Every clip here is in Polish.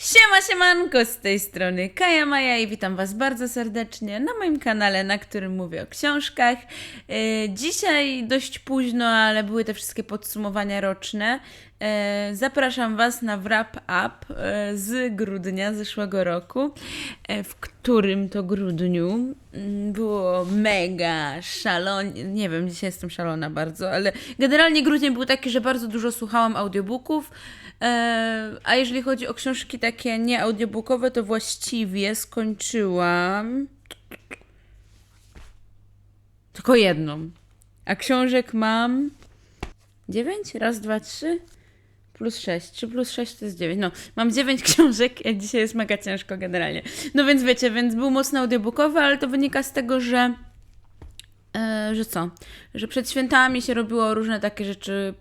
Siema, siemanko, z tej strony Kaja Maja i witam Was bardzo serdecznie na moim kanale, na którym mówię o książkach. E, Dzisiaj dość późno, ale były te wszystkie podsumowania roczne. E, Zapraszam Was na wrap up e, z grudnia zeszłego roku, w którym to grudniu mm, było mega szalonie. Nie wiem, dzisiaj jestem szalona bardzo, ale generalnie grudzień był taki, że bardzo dużo słuchałam audiobooków. E, A jeżeli chodzi o książki takie nie audiobookowe, to właściwie skończyłam tylko jedną. A książek mam dziewięć? Raz, dwa, trzy. Plus 6. 3 plus 6 to jest 9. No, mam 9 książek, dzisiaj jest mega ciężko generalnie. No więc wiecie, więc był mocno audiobookowy, ale to wynika z tego, że e, że co? Że przed świętami się robiło różne takie rzeczy,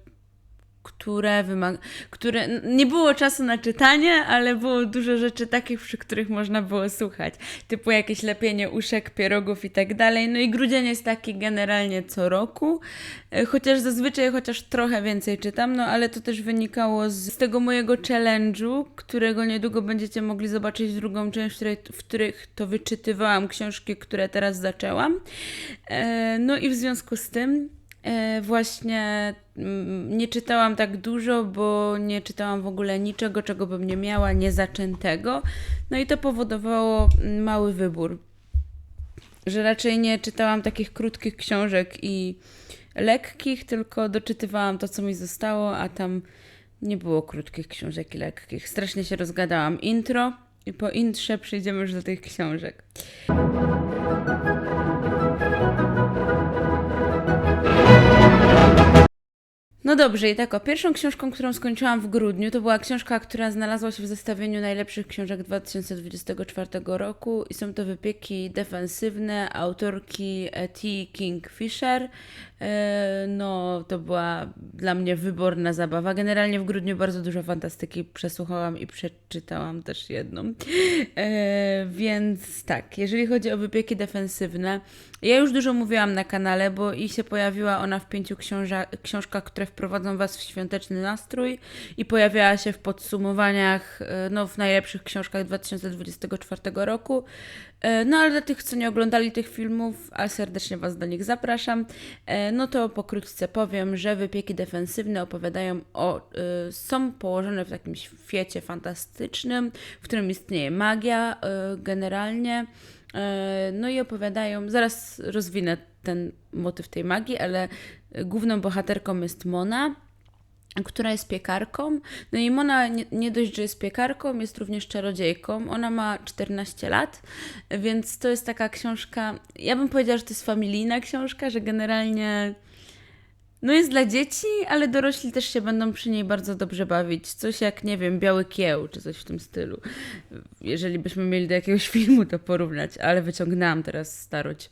które wymaga, które nie było czasu na czytanie, ale było dużo rzeczy takich, przy których można było słuchać, typu jakieś lepienie uszek, pierogów i tak dalej. No i grudzień jest taki generalnie co roku, e, chociaż zazwyczaj chociaż trochę więcej czytam, no ale to też wynikało z, z tego mojego challenge'u, którego niedługo będziecie mogli zobaczyć drugą część, w której, w których to wyczytywałam książki, które teraz zaczęłam. E, No i w związku z tym Właśnie mm, nie czytałam tak dużo, bo nie czytałam w ogóle niczego, czego bym nie miała, niezaczętego. No i to powodowało mm, mały wybór. Że raczej nie czytałam takich krótkich książek i lekkich, tylko doczytywałam to, co mi zostało, a tam nie było krótkich książek i lekkich. Strasznie się rozgadałam. Intro i po intrze przejdziemy już do tych książek. No dobrze, i tak o, pierwszą książką, którą skończyłam w grudniu, to była książka, która znalazła się w zestawieniu najlepszych książek 2024 roku i są to wypieki defensywne autorki e, T. Kingfisher. E, No, to była dla mnie wyborna zabawa. Generalnie w grudniu bardzo dużo fantastyki przesłuchałam i przeczytałam też jedną. E, Więc tak, jeżeli chodzi o wypieki defensywne, ja już dużo mówiłam na kanale, bo i się pojawiła ona w pięciu książkach, które wprowadzą Was w świąteczny nastrój i pojawiała się w podsumowaniach, e, no w najlepszych książkach 2024 roku. E, No ale dla tych, co nie oglądali tych filmów, a serdecznie Was do nich zapraszam, e, no to pokrótce powiem, że wypieki defensywne opowiadają o, y, są położone w takim świecie fantastycznym, w którym istnieje magia generalnie. E, No i opowiadają, zaraz rozwinę ten motyw tej magii, ale główną bohaterką jest Mona, która jest piekarką. No i Mona nie, nie dość, że jest piekarką, jest również czarodziejką. Ona ma 14 lat, więc to jest taka książka, ja bym powiedziała, że to jest familijna książka, że generalnie no jest dla dzieci, ale dorośli też się będą przy niej bardzo dobrze bawić. Coś jak, nie wiem, Biały Kieł, czy coś w tym stylu. Jeżeli byśmy mieli do jakiegoś filmu to porównać, ale wyciągnęłam teraz starość.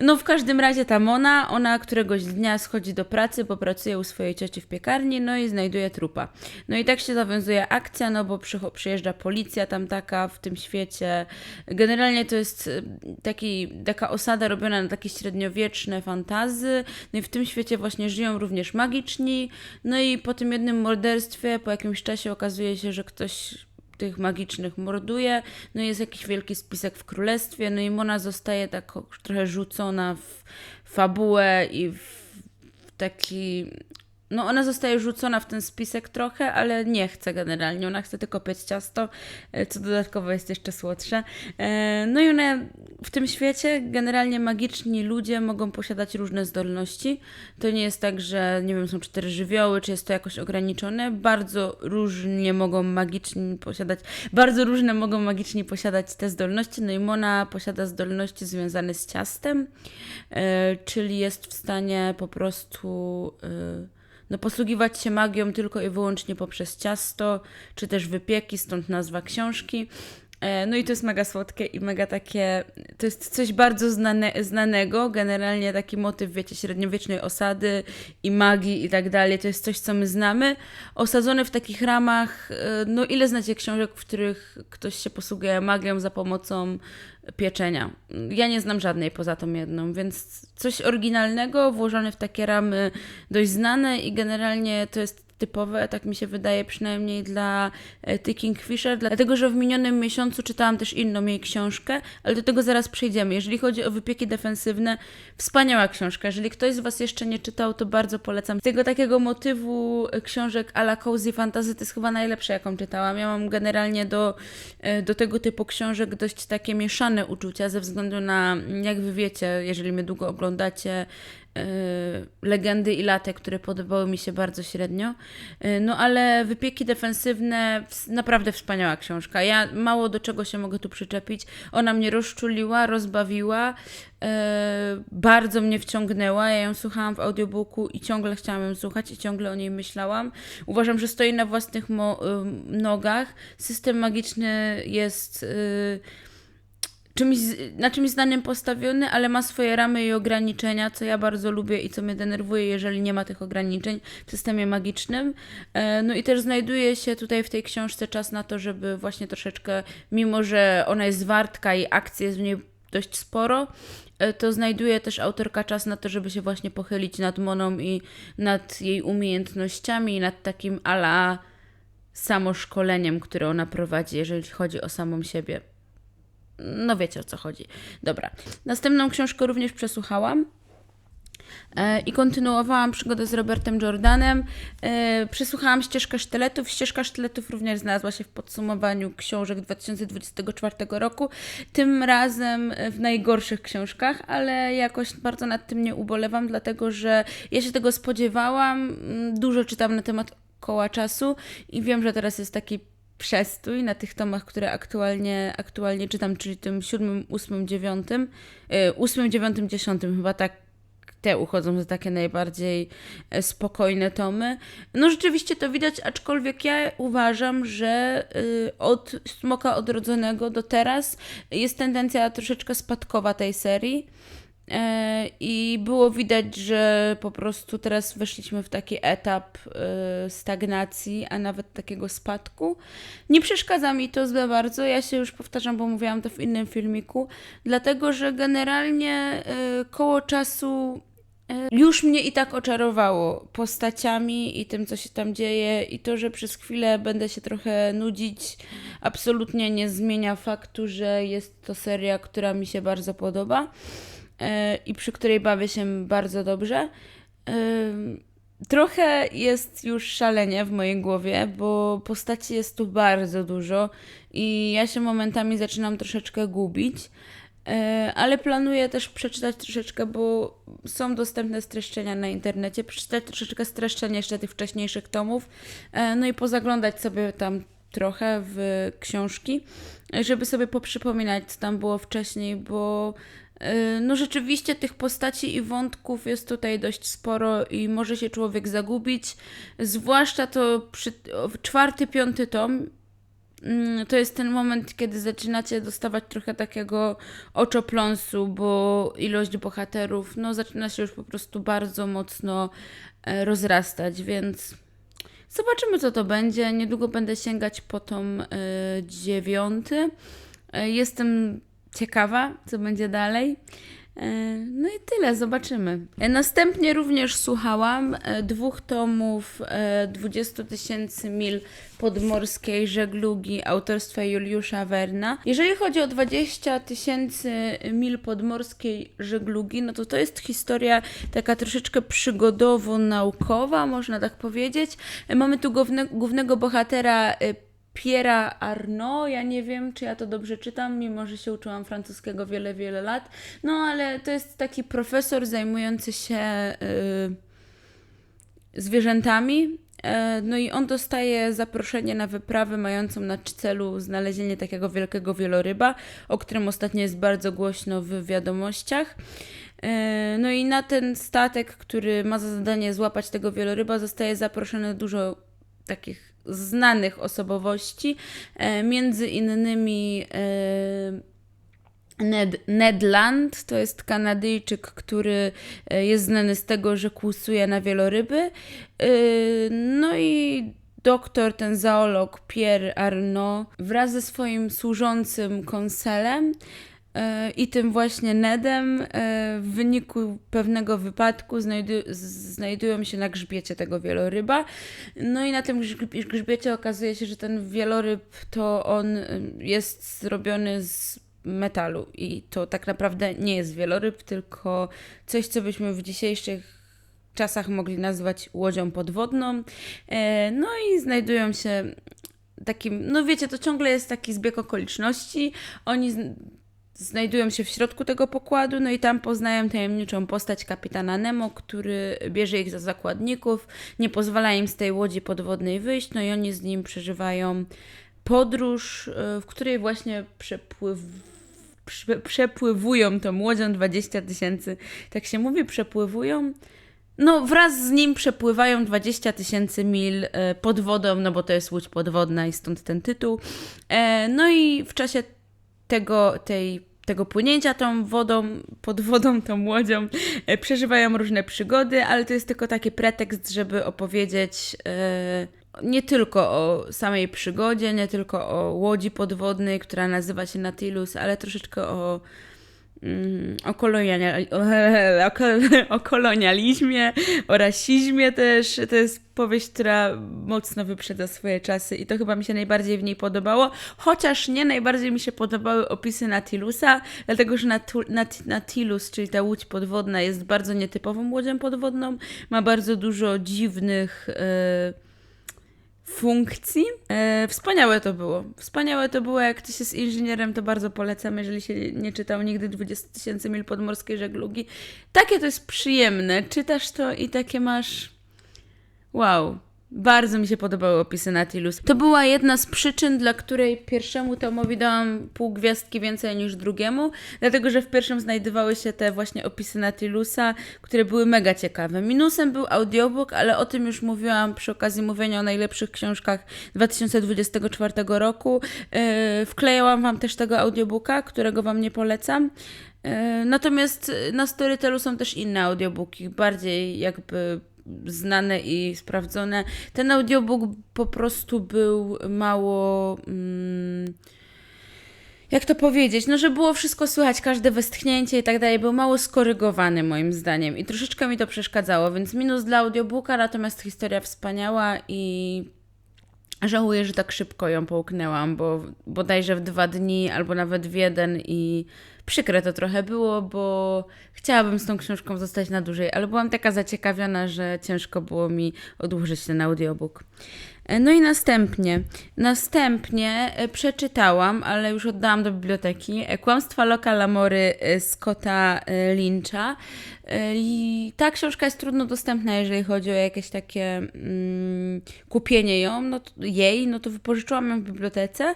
No w każdym razie ta Mona, ona któregoś dnia schodzi do pracy, bo pracuje u swojej cioci w piekarni, no i znajduje trupa. No i tak się zawiązuje akcja, no bo przycho- przyjeżdża policja tam taka w tym świecie. Generalnie to jest y, taki, taka osada robiona na takie średniowieczne fantazy. No i w tym świecie właśnie żyją również magiczni. No i po tym jednym morderstwie, po jakimś czasie okazuje się, że ktoś tych magicznych morduje. No jest jakiś wielki spisek w królestwie. No i Mona zostaje tak trochę rzucona w fabułę i w taki. No, ona zostaje rzucona w ten spisek trochę, ale nie chce generalnie. Ona chce tylko piec ciasto, e, co dodatkowo jest jeszcze słodsze. E, No i one w tym świecie generalnie magiczni ludzie mogą posiadać różne zdolności. To nie jest tak, że nie wiem, są cztery żywioły, czy jest to jakoś ograniczone. Bardzo różnie mogą magiczni posiadać, bardzo różne mogą magiczni posiadać te zdolności. No i Mona posiada zdolności związane z ciastem, e, czyli jest w stanie po prostu no, posługiwać się magią tylko i wyłącznie poprzez ciasto, czy też wypieki, stąd nazwa książki. E, No i to jest mega słodkie i mega takie, to jest coś bardzo znane, znanego, generalnie taki motyw, wiecie, średniowiecznej osady i magii i tak dalej, to jest coś, co my znamy, osadzone w takich ramach, e, no ile znacie książek, w których ktoś się posługuje magią za pomocą pieczenia. Ja nie znam żadnej poza tą jedną, więc coś oryginalnego, włożone w takie ramy dość znane i generalnie to jest typowe, tak mi się wydaje, przynajmniej dla e, The Kingfisher, dlatego że w minionym miesiącu czytałam też inną jej książkę, ale do tego zaraz przejdziemy. Jeżeli chodzi o wypieki defensywne, wspaniała książka. Jeżeli ktoś z Was jeszcze nie czytał, to bardzo polecam. Tego takiego motywu e, książek a la cozy fantasy to jest chyba najlepsze, jaką czytałam. Ja mam generalnie do, e, do tego typu książek dość takie mieszane uczucia, ze względu na, jak Wy wiecie, jeżeli mnie długo oglądacie, legendy i late, które podobały mi się bardzo średnio. Y, no ale wypieki defensywne, naprawdę wspaniała książka. Ja mało do czego się mogę tu przyczepić. Ona mnie rozczuliła, rozbawiła, y, bardzo mnie wciągnęła. Ja ją słuchałam w audiobooku i ciągle chciałam ją słuchać i ciągle o niej myślałam. Uważam, że stoi na własnych nogach. System magiczny jest czymś, na czymś znanym postawiony, ale ma swoje ramy i ograniczenia, co ja bardzo lubię i co mnie denerwuje, jeżeli nie ma tych ograniczeń w systemie magicznym. E, no i też znajduje się tutaj w tej książce czas na to, żeby właśnie troszeczkę, mimo że ona jest wartka i akcji jest w niej dość sporo, e, to znajduje też autorka czas na to, żeby się właśnie pochylić nad Moną i nad jej umiejętnościami, nad takim ala samoszkoleniem, które ona prowadzi, jeżeli chodzi o samą siebie. No wiecie o co chodzi. Dobra. Następną książkę również przesłuchałam. E, I kontynuowałam przygodę z Robertem Jordanem. E, przesłuchałam ścieżkę sztyletów. Ścieżka sztyletów również znalazła się w podsumowaniu książek 2024 roku. Tym razem w najgorszych książkach, ale jakoś bardzo nad tym nie ubolewam, dlatego że ja się tego spodziewałam. Dużo czytam na temat koła czasu i wiem, że teraz jest taki przestój na tych tomach, które aktualnie, aktualnie czytam, czyli tym siódmym, ósmym, dziewiątym, yy, ósmym, dziewiątym, dziesiątym, chyba tak te uchodzą za takie najbardziej e, spokojne tomy. No rzeczywiście to widać, aczkolwiek ja uważam, że y, od Smoka Odrodzonego do teraz jest tendencja troszeczkę spadkowa tej serii. E, I było widać, że po prostu teraz weszliśmy w taki etap e, stagnacji, a nawet takiego spadku. Nie przeszkadza mi to za bardzo, ja się już powtarzam, bo mówiłam to w innym filmiku, dlatego że generalnie e, koło czasu już mnie i tak oczarowało postaciami i tym, co się tam dzieje, i to, że przez chwilę będę się trochę nudzić, absolutnie nie zmienia faktu, że jest to seria, która mi się bardzo podoba. E, i przy której bawię się bardzo dobrze. E, trochę jest już szalenie w mojej głowie, bo postaci jest tu bardzo dużo i ja się momentami zaczynam troszeczkę gubić. E, ale planuję też przeczytać troszeczkę, bo są dostępne streszczenia na internecie, przeczytać troszeczkę streszczeń jeszcze tych wcześniejszych tomów, no i pozaglądać sobie tam trochę w książki, żeby sobie poprzypominać, co tam było wcześniej, bo Y, no rzeczywiście tych postaci i wątków jest tutaj dość sporo i może się człowiek zagubić. Zwłaszcza to przy czwarty, piąty tom. Mm, to jest ten moment, kiedy zaczynacie dostawać trochę takiego oczopląsu, bo ilość bohaterów no, zaczyna się już po prostu bardzo mocno e, rozrastać, więc zobaczymy, co to będzie. Niedługo będę sięgać po tom y, dziewiąty. E, jestem ciekawa, co będzie dalej. E, no i tyle, zobaczymy. E, następnie również słuchałam e, dwóch tomów 20 tysięcy mil podmorskiej żeglugi autorstwa Juliusza Werna. Jeżeli chodzi o 20 tysięcy mil podmorskiej żeglugi, no to to jest historia taka troszeczkę przygodowo-naukowa, można tak powiedzieć. Mamy tu główne, głównego bohatera Piera Arnaud. Ja nie wiem, czy ja to dobrze czytam, mimo że się uczyłam francuskiego wiele, wiele lat. No ale to jest taki profesor zajmujący się yy, zwierzętami. Yy, no i on dostaje zaproszenie na wyprawę mającą na celu znalezienie takiego wielkiego wieloryba, o którym ostatnio jest bardzo głośno w wiadomościach. Yy, no i na ten statek, który ma za zadanie złapać tego wieloryba, zostaje zaproszone dużo takich znanych osobowości, e, między innymi e, Ned, Land to jest Kanadyjczyk, który e, jest znany z tego, że kłusuje na wieloryby. No i doktor, ten zoolog Pierre Arnaud wraz ze swoim służącym konselem i tym właśnie Nedem e, w wyniku pewnego wypadku znajdują się na grzbiecie tego wieloryba. No i na tym grzb- grzbiecie okazuje się, że ten wieloryb to on y, jest zrobiony z metalu i to tak naprawdę nie jest wieloryb, tylko coś, co byśmy w dzisiejszych czasach mogli nazwać łodzią podwodną. E, No i znajdują się takim, no wiecie, to ciągle jest taki zbieg okoliczności. Oni znajdują się w środku tego pokładu, no i tam poznają tajemniczą postać kapitana Nemo, który bierze ich za zakładników, nie pozwala im z tej łodzi podwodnej wyjść, no i oni z nim przeżywają podróż, e, w której właśnie przepływ prze- przepływują tą łodzią 20 tysięcy, tak się mówi, przepływują. No, wraz z nim przepływają 20 tysięcy mil e, pod wodą, no bo to jest łódź podwodna i stąd ten tytuł. E, No i w czasie tego, tej, tego płynięcia tą wodą, pod wodą, tą łodzią, e, przeżywają różne przygody, ale to jest tylko taki pretekst, żeby opowiedzieć e, nie tylko o samej przygodzie, nie tylko o łodzi podwodnej, która nazywa się Nautilus, ale troszeczkę o o, koloniali- o, o kolonializmie, o rasizmie też. To jest powieść, która mocno wyprzedza swoje czasy i to chyba mi się najbardziej w niej podobało. Chociaż nie najbardziej mi się podobały opisy Natilusa, dlatego że Natu- Nat- Natilus, czyli ta łódź podwodna, jest bardzo nietypową łodzią podwodną. Ma bardzo dużo dziwnych. e, funkcji. E, wspaniałe to było. Wspaniałe to było, jak ktoś jest inżynierem, to bardzo polecam, jeżeli się nie czytał nigdy 20 tysięcy mil podmorskiej żeglugi. Takie to jest przyjemne. Czytasz to i takie masz... Wow. Bardzo mi się podobały opisy Nautilus. To była jedna z przyczyn, dla której pierwszemu tomowi dałam pół gwiazdki więcej niż drugiemu, dlatego że w pierwszym znajdowały się te właśnie opisy Nautilusa, które były mega ciekawe. Minusem był audiobook, ale o tym już mówiłam przy okazji mówienia o najlepszych książkach 2024 roku. Yy, wklejałam Wam też tego audiobooka, którego Wam nie polecam. Yy, Natomiast na Storytelu są też inne audiobooki, bardziej jakby znane i sprawdzone. Ten audiobook po prostu był mało. Mm, jak to powiedzieć? No, że było wszystko słychać, każde westchnięcie i tak dalej, był mało skorygowany moim zdaniem i troszeczkę mi to przeszkadzało, więc minus dla audiobooka, natomiast historia wspaniała i Żałuję, że tak szybko ją połknęłam, bo bodajże w dwa dni albo nawet w jeden i przykre to trochę było, bo chciałabym z tą książką zostać na dłużej, ale byłam taka zaciekawiona, że ciężko było mi odłożyć ten audiobook. E, No i następnie, następnie e, przeczytałam, ale już oddałam do biblioteki, e, Kłamstwa Loka Lamory Scotta Lyncha. I ta książka jest trudno dostępna, jeżeli chodzi o jakieś takie mm, kupienie ją, no to, jej, no to wypożyczyłam ją w bibliotece.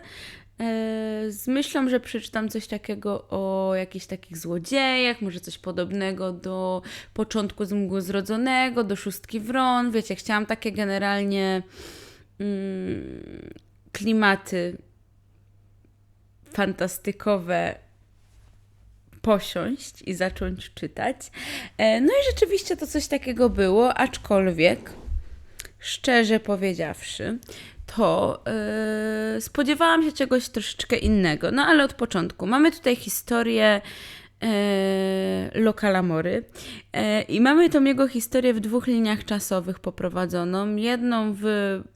Z myślą, że przeczytam coś takiego o jakichś takich złodziejach, może coś podobnego do początku z mgły zrodzonego, do szóstki wron. Wiecie, chciałam takie generalnie mm, klimaty fantastykowe posiąść i zacząć czytać. E, No i rzeczywiście to coś takiego było, aczkolwiek szczerze powiedziawszy, to yy, spodziewałam się czegoś troszeczkę innego. No ale od początku. Mamy tutaj historię yy, Lokalamory yy, i mamy tą jego historię w dwóch liniach czasowych poprowadzoną. Jedną w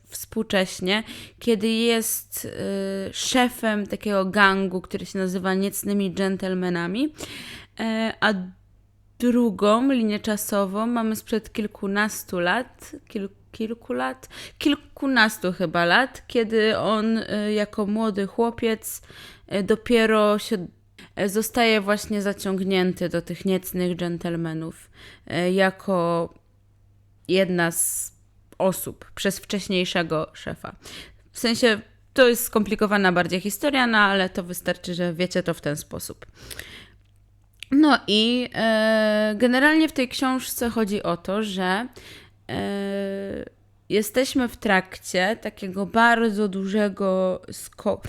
współcześnie, kiedy jest yy, szefem takiego gangu, który się nazywa Niecnymi Gentlemanami, yy, a drugą linię czasową mamy sprzed kilkunastu lat, kil, kilku lat, kilkunastu chyba lat, kiedy on y, jako młody chłopiec y, dopiero się zostaje właśnie zaciągnięty do tych niecnych dżentelmenów y, jako jedna z osób przez wcześniejszego szefa. W sensie to jest skomplikowana bardziej historia, no ale to wystarczy, że wiecie to w ten sposób. No i e, generalnie w tej książce chodzi o to, że e, jesteśmy w trakcie takiego bardzo dużego skoku.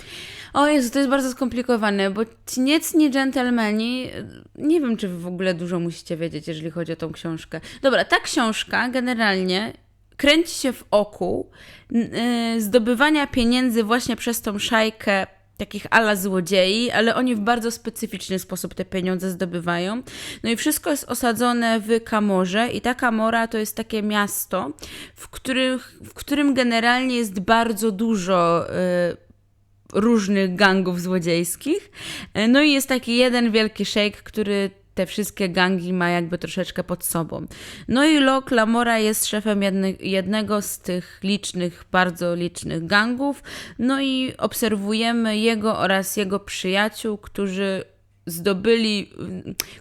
O Jezu, to jest bardzo skomplikowane, bo niecni dżentelmeni, nie wiem, czy w ogóle dużo musicie wiedzieć, jeżeli chodzi o tą książkę. Dobra, ta książka generalnie kręci się w oku y, zdobywania pieniędzy właśnie przez tą szajkę takich ala złodziei, ale oni w bardzo specyficzny sposób te pieniądze zdobywają. No i wszystko jest osadzone w Kamorze i ta Kamora to jest takie miasto, w, w którym generalnie jest bardzo dużo y, różnych gangów złodziejskich. No i jest taki jeden wielki szejk, który te wszystkie gangi ma jakby troszeczkę pod sobą. No i Lok Lamora jest szefem jednego z tych licznych, bardzo licznych gangów. No i obserwujemy jego oraz jego przyjaciół, którzy zdobyli,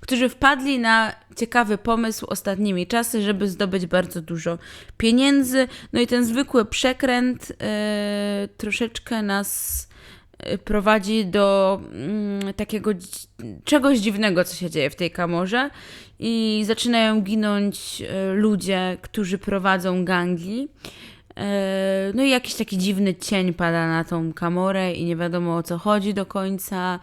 którzy wpadli na ciekawy pomysł ostatnimi czasy, żeby zdobyć bardzo dużo pieniędzy. No i ten zwykły przekręt e, troszeczkę nas prowadzi do mm, takiego czegoś dziwnego, co się dzieje w tej kamorze i zaczynają ginąć e, ludzie, którzy prowadzą gangi. E, No i jakiś taki dziwny cień pada na tą kamorę i nie wiadomo o co chodzi do końca.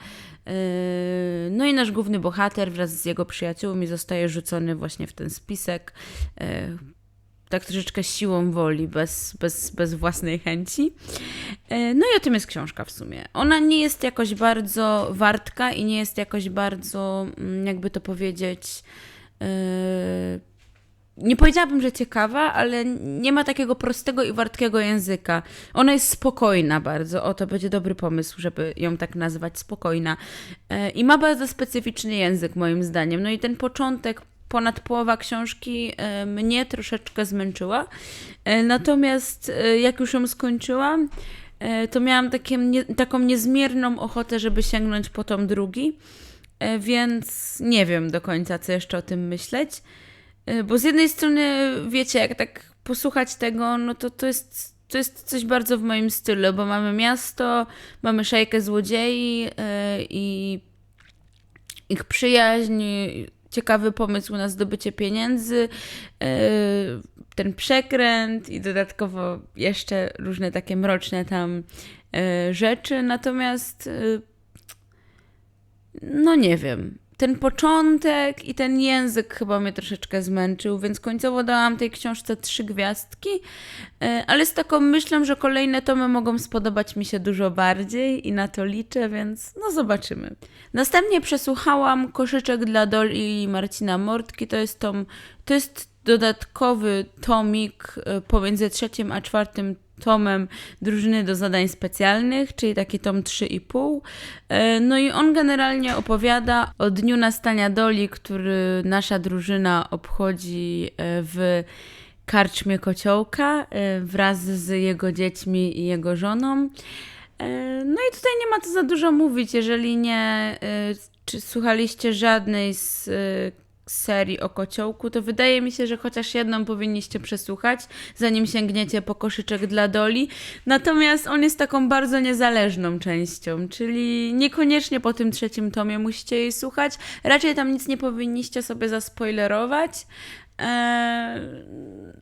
No i nasz główny bohater wraz z jego przyjaciółmi zostaje rzucony właśnie w ten spisek. Tak troszeczkę siłą woli, bez, bez, bez własnej chęci. E, No i o tym jest książka w sumie. Ona nie jest jakoś bardzo wartka i nie jest jakoś bardzo, mm, jakby to powiedzieć, e, nie powiedziałabym, że ciekawa, ale nie ma takiego prostego i wartkiego języka. Ona jest spokojna bardzo. O, to będzie dobry pomysł, żeby ją tak nazwać spokojna. E, I ma bardzo specyficzny język, moim zdaniem. No i ten początek, ponad połowa książki e, mnie troszeczkę zmęczyła. E, Natomiast e, jak już ją skończyłam, to miałam takie, nie, taką niezmierną ochotę, żeby sięgnąć po tom drugi. Więc nie wiem do końca, co jeszcze o tym myśleć. Bo z jednej strony, wiecie, jak tak posłuchać tego, no to to jest, to jest coś bardzo w moim stylu, bo mamy miasto, mamy szajkę złodziei i ich przyjaźń, ciekawy pomysł na zdobycie pieniędzy, e, ten przekręt i dodatkowo jeszcze różne takie mroczne tam e, rzeczy. Natomiast e, no nie wiem. Ten początek i ten język chyba mnie troszeczkę zmęczył, więc końcowo dałam tej książce trzy gwiazdki, e, ale z taką myślą, że kolejne tomy mogą spodobać mi się dużo bardziej i na to liczę, więc no zobaczymy. Następnie przesłuchałam Koszyczek dla Doli i Marcina Mortki. To jest tom, to jest dodatkowy tomik e, pomiędzy trzecim a czwartym tomem drużyny do zadań specjalnych, czyli taki tom 3,5. E, No i on generalnie opowiada o dniu nastania Doli, który nasza drużyna obchodzi e, w karczmie Kociołka e, wraz z jego dziećmi i jego żoną. No i tutaj nie ma co za dużo mówić, jeżeli nie czy słuchaliście żadnej z serii o kociołku, to wydaje mi się, że chociaż jedną powinniście przesłuchać, zanim sięgniecie po koszyczek dla Doli. Natomiast on jest taką bardzo niezależną częścią, czyli niekoniecznie po tym trzecim tomie musicie jej słuchać. Raczej tam nic nie powinniście sobie zaspoilerować.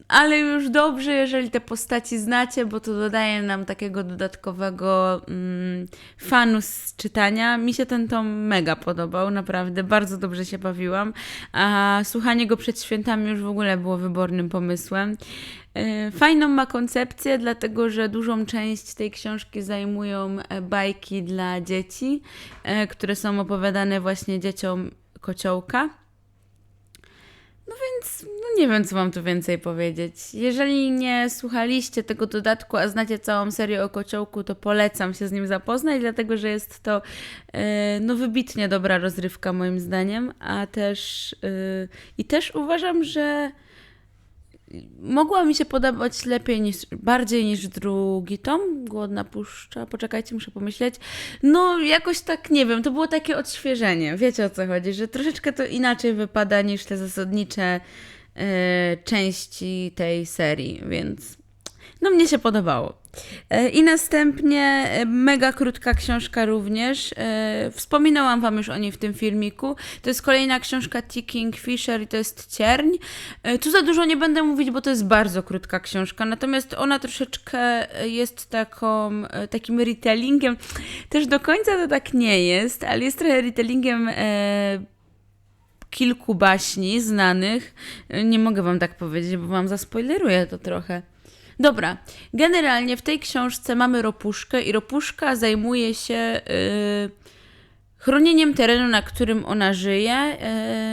Ale już dobrze, jeżeli te postaci znacie, bo to dodaje nam takiego dodatkowego mm, fanu z czytania. Mi się ten tom mega podobał, naprawdę bardzo dobrze się bawiłam, a słuchanie go przed świętami już w ogóle było wybornym pomysłem. Fajną ma koncepcję, dlatego że dużą część tej książki zajmują e, bajki dla dzieci, e, które są opowiadane właśnie dzieciom kociołka. Więc no nie wiem, co mam tu więcej powiedzieć. Jeżeli nie słuchaliście tego dodatku, a znacie całą serię o kociołku, to polecam się z nim zapoznać, dlatego że jest to e, no wybitnie dobra rozrywka moim zdaniem, a też e, i też uważam, że mogła mi się podobać lepiej niż, bardziej niż drugi tom, Głodna Puszcza, poczekajcie, muszę pomyśleć. No jakoś tak, nie wiem, to było takie odświeżenie, wiecie o co chodzi, że troszeczkę to inaczej wypada niż te zasadnicze e, części tej serii, więc no mnie się podobało. E, I następnie e, mega krótka książka również. E, Wspominałam Wam już o niej w tym filmiku. To jest kolejna książka T. Kingfisher i to jest Cierń. Tu za dużo nie będę mówić, bo to jest bardzo krótka książka, natomiast ona troszeczkę jest taką, takim retellingiem. Też do końca to tak nie jest, ale jest trochę retellingiem kilku baśni znanych. Nie mogę Wam tak powiedzieć, bo Wam zaspoileruję to trochę. Dobra, generalnie w tej książce mamy ropuszkę i ropuszka zajmuje się y, chronieniem terenu, na którym ona żyje.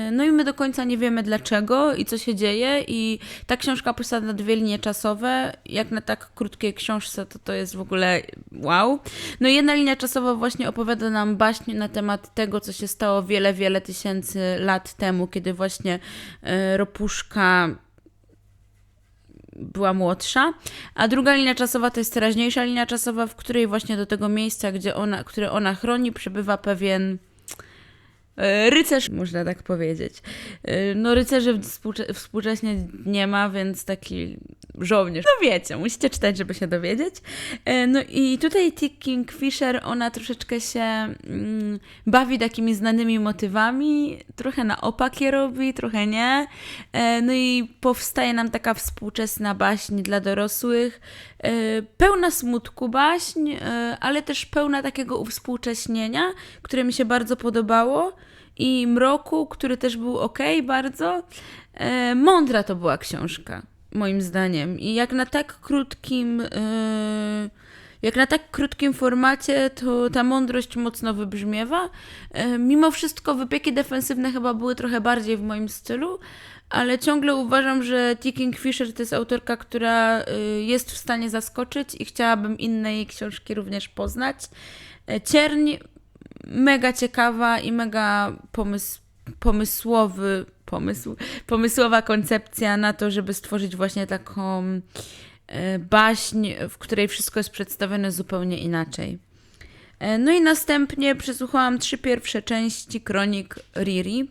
y, no i my do końca nie wiemy dlaczego i co się dzieje. I ta książka posiada dwie linie czasowe. Jak na tak krótkiej książce, to to jest w ogóle wow. No i jedna linia czasowa właśnie opowiada nam baśń na temat tego, co się stało wiele, wiele tysięcy lat temu, kiedy właśnie y, ropuszka była młodsza, a druga linia czasowa to jest teraźniejsza linia czasowa, w której właśnie do tego miejsca, gdzie ona, które ona chroni, przybywa pewien rycerz, można tak powiedzieć. E, No rycerzy współcze- współcześnie nie ma, więc taki żołnierz. No wiecie, musicie czytać, żeby się dowiedzieć. E, No i tutaj T. Kingfisher, ona troszeczkę się mm, bawi takimi znanymi motywami, trochę na opak je robi, trochę nie. E, No i powstaje nam taka współczesna baśń dla dorosłych, e, pełna smutku baśń, e, ale też pełna takiego uwspółcześnienia, które mi się bardzo podobało i mroku, który też był ok bardzo. E, Mądra to była książka, moim zdaniem. I jak na tak krótkim. e, Jak na tak krótkim formacie, to ta mądrość mocno wybrzmiewa. E, Mimo wszystko wypieki defensywne chyba były trochę bardziej w moim stylu, ale ciągle uważam, że T. Kingfisher to jest autorka, która y, jest w stanie zaskoczyć i chciałabym inne jej książki również poznać. E, Cierń mega ciekawa i mega pomysł, pomysłowy pomysł, pomysłowa koncepcja na to, żeby stworzyć właśnie taką e, baśń, w której wszystko jest przedstawione zupełnie inaczej. E, No i następnie przesłuchałam trzy pierwsze części kronik Riri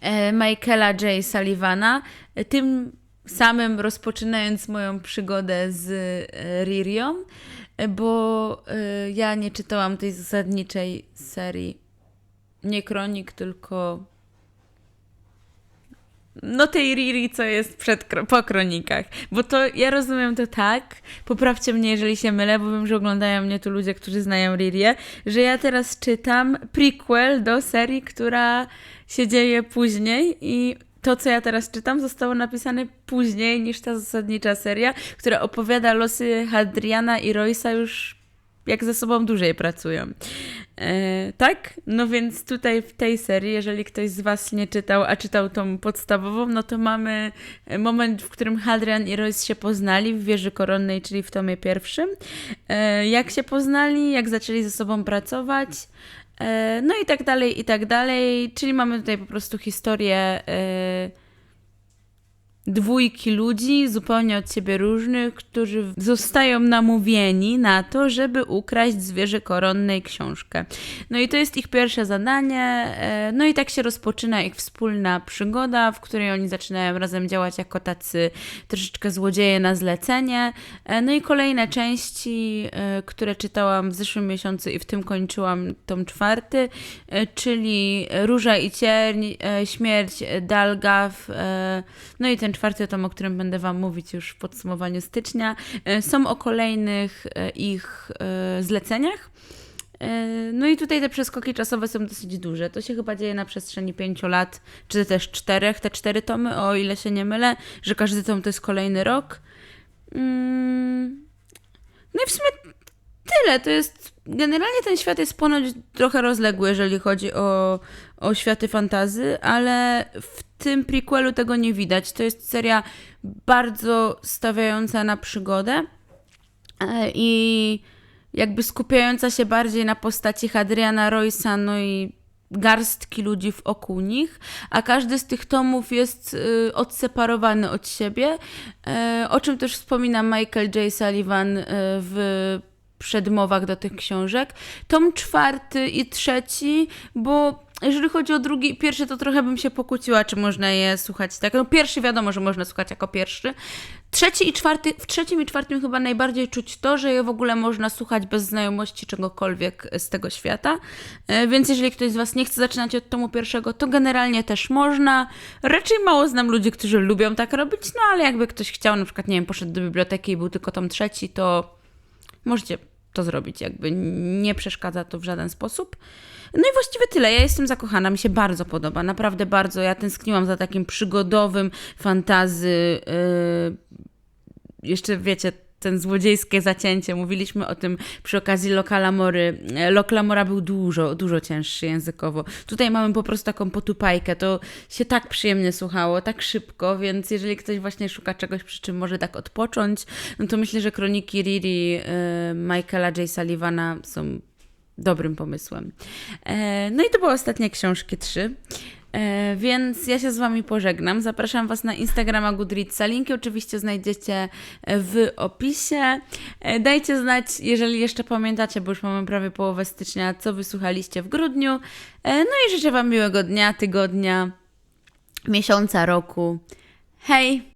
e, Michaela J. Sullivana, e, tym samym rozpoczynając moją przygodę z e, Ririą, e, bo e, ja nie czytałam tej zasadniczej serii, nie kronik, tylko no tej Riri, co jest przed, po kronikach. Bo to ja rozumiem to tak, poprawcie mnie, jeżeli się mylę, bo wiem, że oglądają mnie tu ludzie, którzy znają Ririę, że ja teraz czytam prequel do serii, która się dzieje później i to, co ja teraz czytam, zostało napisane później niż ta zasadnicza seria, która opowiada losy Hadriana i Roysa już jak ze sobą dłużej pracują. E, tak? No więc tutaj w tej serii, jeżeli ktoś z Was nie czytał, a czytał tą podstawową, no to mamy moment, w którym Hadrian i Royce się poznali w wieży koronnej, czyli w tomie pierwszym. E, jak się poznali, jak zaczęli ze sobą pracować. E, no i tak dalej, i tak dalej. Czyli mamy tutaj po prostu historię dwójki ludzi zupełnie od siebie różnych, którzy zostają namówieni na to, żeby ukraść z wieży koronnej książkę. No i to jest ich pierwsze zadanie. e, No i tak się rozpoczyna ich wspólna przygoda, w której oni zaczynają razem działać jako tacy troszeczkę złodzieje na zlecenie. E, No i kolejne części, e, które czytałam w zeszłym miesiącu i w tym kończyłam tom czwarty, czyli Róża i Cierń, Śmierć Dalgaw, no i ten czwarty tom, o którym będę Wam mówić już w podsumowaniu stycznia, e, są o kolejnych e, ich e, zleceniach. No i tutaj te przeskoki czasowe są dosyć duże. To się chyba dzieje na przestrzeni pięciu lat, czy też czterech, te cztery tomy, o ile się nie mylę, że każdy tom to jest kolejny rok. Mm. No i w sumie tyle. To jest. Generalnie ten świat jest ponoć trochę rozległy, jeżeli chodzi o, o światy fantazy, ale w tym prequelu tego nie widać. To jest seria bardzo stawiająca na przygodę e, i jakby skupiająca się bardziej na postaci Hadriana Roysa, no i garstki ludzi wokół nich, a każdy z tych tomów jest y, odseparowany od siebie, e, o czym też wspomina Michael J. Sullivan y, w przedmowach do tych książek. Tom czwarty i trzeci, bo jeżeli chodzi o drugi, pierwszy to trochę bym się pokłóciła, czy można je słuchać tak. No pierwszy wiadomo, że można słuchać jako pierwszy. Trzeci i czwarty, w trzecim i czwartym chyba najbardziej czuć to, że je w ogóle można słuchać bez znajomości czegokolwiek z tego świata. E, Więc jeżeli ktoś z Was nie chce zaczynać od tomu pierwszego, to generalnie też można. Raczej mało znam ludzi, którzy lubią tak robić, no ale jakby ktoś chciał, na przykład, nie wiem, poszedł do biblioteki i był tylko tom trzeci, to możecie to zrobić, jakby nie przeszkadza to w żaden sposób. No i właściwie tyle. Ja jestem zakochana, mi się bardzo podoba, naprawdę bardzo. Ja tęskniłam za takim przygodowym fantazy, yy, jeszcze wiecie, ten złodziejskie zacięcie. Mówiliśmy o tym przy okazji Lokalamory. Loklamora był dużo, dużo cięższy językowo. Tutaj mamy po prostu taką potupajkę. To się tak przyjemnie słuchało, tak szybko, więc jeżeli ktoś właśnie szuka czegoś, przy czym może tak odpocząć, no to myślę, że kroniki Riri e, Michaela J. Sullivana są dobrym pomysłem. E, No i to były ostatnie książki trzy. E, Więc ja się z Wami pożegnam. Zapraszam Was na Instagrama Goodreadsa. Linki oczywiście znajdziecie e, w opisie. E, Dajcie znać, jeżeli jeszcze pamiętacie, bo już mamy prawie połowę stycznia, co wysłuchaliście w grudniu. No i życzę Wam miłego dnia, tygodnia, miesiąca, roku. Hej!